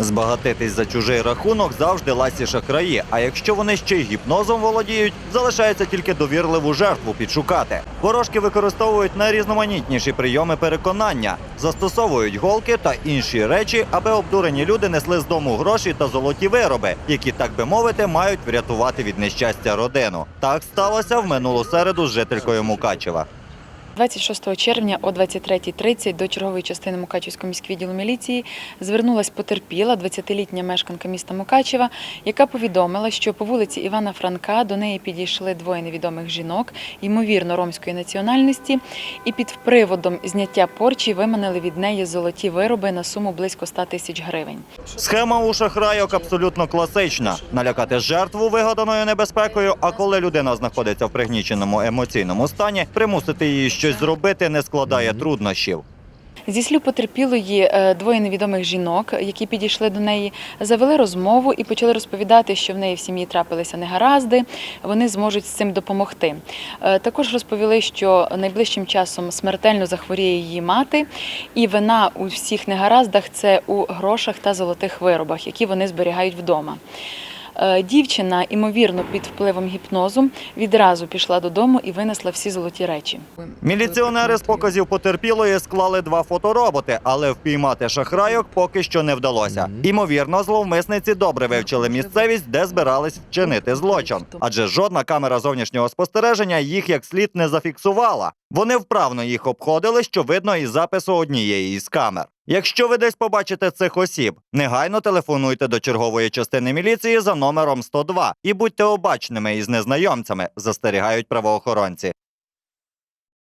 Збагатитись за чужий рахунок завжди ласі шахраї. А якщо вони ще й гіпнозом володіють, залишається тільки довірливу жертву підшукати. Ворожки використовують найрізноманітніші прийоми переконання, застосовують голки та інші речі, аби обдурені люди несли з дому гроші та золоті вироби, які, так би мовити, мають врятувати від нещастя родину. Так сталося в минулу середу з жителькою Мукачева. 26 червня о 23.30 до чергової частини Мукачівського міськвідділу міліції звернулась потерпіла 20-літня мешканка міста Мукачева, яка повідомила, що по вулиці Івана Франка до неї підійшли двоє невідомих жінок, ймовірно, ромської національності, і під приводом зняття порчі виманили від неї золоті вироби на суму близько 100 тисяч гривень. Схема у шахрайок абсолютно класична: налякати жертву вигаданою небезпекою. А коли людина знаходиться в пригніченому емоційному стані, примусити її щось зробити не складає труднощів. Зі слів потерпілої е, двоє невідомих жінок, які підійшли до неї, завели розмову і почали розповідати, що в неї в сім'ї трапилися негаразди, вони зможуть з цим допомогти. Е, Також розповіли, що найближчим часом смертельно захворіє її мати, і вина у всіх негараздах це у грошах та золотих виробах, які вони зберігають вдома. Е, Дівчина, імовірно, під впливом гіпнозу, відразу пішла додому і винесла всі золоті речі. Міліціонери з показів потерпілої склали два фотороботи, але впіймати шахрайок поки що не вдалося. Імовірно, зловмисниці добре вивчили місцевість, де збирались вчинити злочин. Адже жодна камера зовнішнього спостереження їх як слід не зафіксувала. Вони вправно їх обходили, що видно із запису однієї із камер. Якщо ви десь побачите цих осіб, негайно телефонуйте до чергової частини міліції за номером 102 і будьте обачними із незнайомцями, застерігають правоохоронці.